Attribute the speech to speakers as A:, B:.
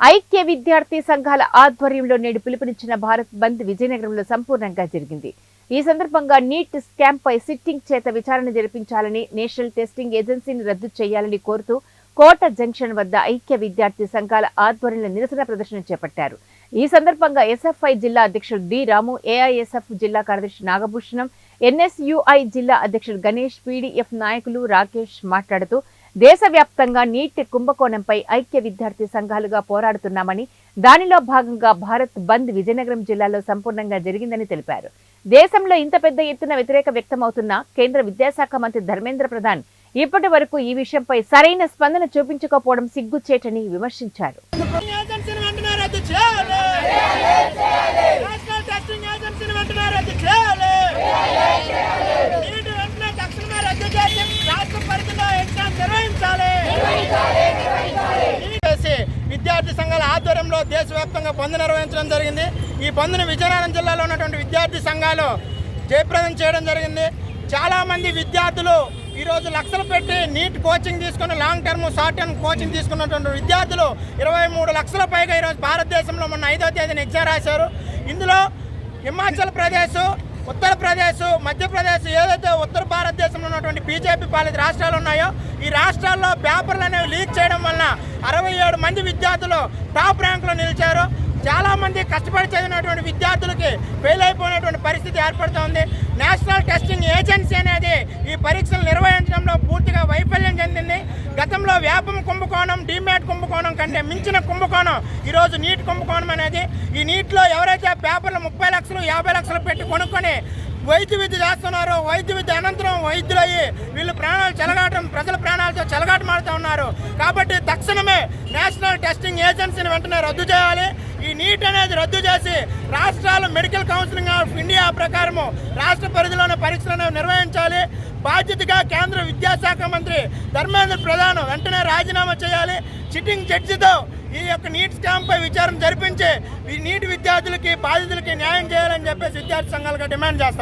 A: ఐక్య విద్యార్థి సంఘాల ఆధ్వర్యంలో నేడు పిలుపునిచ్చిన భారత్ బంద్ విజయనగరంలో సంపూర్ణంగా జరిగింది. ఈ సందర్భంగా నీట్ స్కామ్ పై సిట్టింగ్ చేత విచారణ జరిపించాలని నేషనల్ టెస్టింగ్ ఏజెన్సీని రద్దు చేయాలని కోరుతూ కోట జంక్షన్ వద్ద ఐక్య విద్యార్థి సంఘాల ఆధ్వర్యంలో నిరసన ప్రదర్శన చేపట్టారు. ఈ సందర్భంగా ఎస్ఎఫ్ఐ జిల్లా అధ్యక్షుడు డి రాము ఏఐఎస్ఎఫ్ జిల్లా కార్యదర్శి నాగభూషణం ఎన్ఎస్యుఐ జిల్లా అధ్యక్షుడు గణేష్ పీడీఎఫ్ నాయకులు రాకేష్ మాట్లాడుతూ దేశవ్యాప్తంగా నీట్ కుంభకోణంపై ఐక్య విద్యార్థి సంఘాలుగా పోరాడుతున్నామని దానిలో భాగంగా భారత్ బంద్ విజయనగరం జిల్లాలో సంపూర్ణంగా జరిగిందని తెలిపారు. దేశంలో ఇంత పెద్ద ఎత్తున వ్యతిరేక వ్యక్తమవుతున్న కేంద్ర విద్యాశాఖ మంత్రి ధర్మేంద్ర ప్రధాన్ ఇప్పటి వరకు ఈ విషయంపై సరైన స్పందన చూపించకపోవడం సిగ్గుచేటని విమర్శించారు
B: ఏజెన్సీని వెంటనే రద్దు చేయాలి నేషనల్ టెస్టింగ్ ఏజెన్సీని వెంటనే రద్దు చేయాలి నీటి వెంటనే తక్షణమే రద్దు చేసి రాష్ట్ర పరిధిలో ఎగ్జామ్ నిర్వహించాలి చేసి విద్యార్థి సంఘాల ఆధ్వర్యంలో దేశవ్యాప్తంగా బంద్ నిర్వహించడం జరిగింది. ఈ బంద్ను విజయనగరం జిల్లాలో ఉన్నటువంటి విద్యార్థి సంఘాలు జయప్రదం చేయడం జరిగింది. చాలామంది విద్యార్థులు ఈరోజు లక్షలు పెట్టి నీట్ కోచింగ్ తీసుకుని long term short term coaching తీసుకున్నటువంటి విద్యార్థులు ఇరవై మూడు లక్షల పైగా ఈరోజు భారతదేశంలో మొన్న ఐదో తేదీన ఎగ్జామ్ రాశారు. ఇందులో హిమాచల్ ప్రదేశ్ ఉత్తరప్రదేశ్ మధ్యప్రదేశ్ ఏదైతే ఉత్తర భారతదేశంలో ఉన్నటువంటి బీజేపీ పాలిత రాష్ట్రాలు ఉన్నాయో ఈ రాష్ట్రాల్లో పేపర్లు అనేవి లీక్ చేయడం వలన అరవై ఏడు మంది విద్యార్థులు టాప్ ర్యాంకులో నిలిచారు. చాలామంది కష్టపడి చదివినటువంటి విద్యార్థులకి ఫెయిల్ అయిపోయినటువంటి పరిస్థితి ఏర్పడుతోంది. నేషనల్ టెస్టింగ్ ఏజెన్సీ అనేది ఈ పరీక్షలు నిర్వహించడంలో పూర్తిగా వైఫల్యం చెందింది. గతంలో వ్యాపం కుంభకోణం డిమేట్ కుంభకోణం కంటే మించిన కుంభకోణం ఈరోజు నీట్ కుంభకోణం అనేది. ఈ నీటిలో ఎవరైతే పేపర్లు ముప్పై లక్షలు యాభై లక్షలు పెట్టి కొనుక్కొని వైద్య విద్య చేస్తున్నారు. వైద్య విద్య అనంతరం వైద్యులయ్యి వీళ్ళు ప్రాణాలు చెలగాటం ప్రజల ప్రాణాలతో చెలగాటమాడుతూ ఉన్నారు. కాబట్టి తక్షణమే నేషనల్ టెస్టింగ్ ఏజెన్సీని వెంటనే రద్దు చేయాలి. ఈ నీట్ అనేది రద్దు చేసి రాష్ట్రాలు మెడికల్ కౌన్సిలింగ్ ఆఫ్ ఇండియా ప్రకారము రాష్ట్ర పరిధిలోని పరీక్షలను నిర్వహించాలి. బాధ్యతగా కేంద్ర విద్యాశాఖ మంత్రి ధర్మేంద్ర ప్రధాన్ వెంటనే రాజీనామా చేయాలి. సిట్టింగ్ జడ్జితో ఈ యొక్క నీట్ స్కామ్పై విచారం విచారణ జరిపించి ఈ నీటి విద్యార్థులకి బాధితులకి న్యాయం చేయాలని చెప్పేసి విద్యార్థి సంఘాలుగా డిమాండ్ చేస్తాం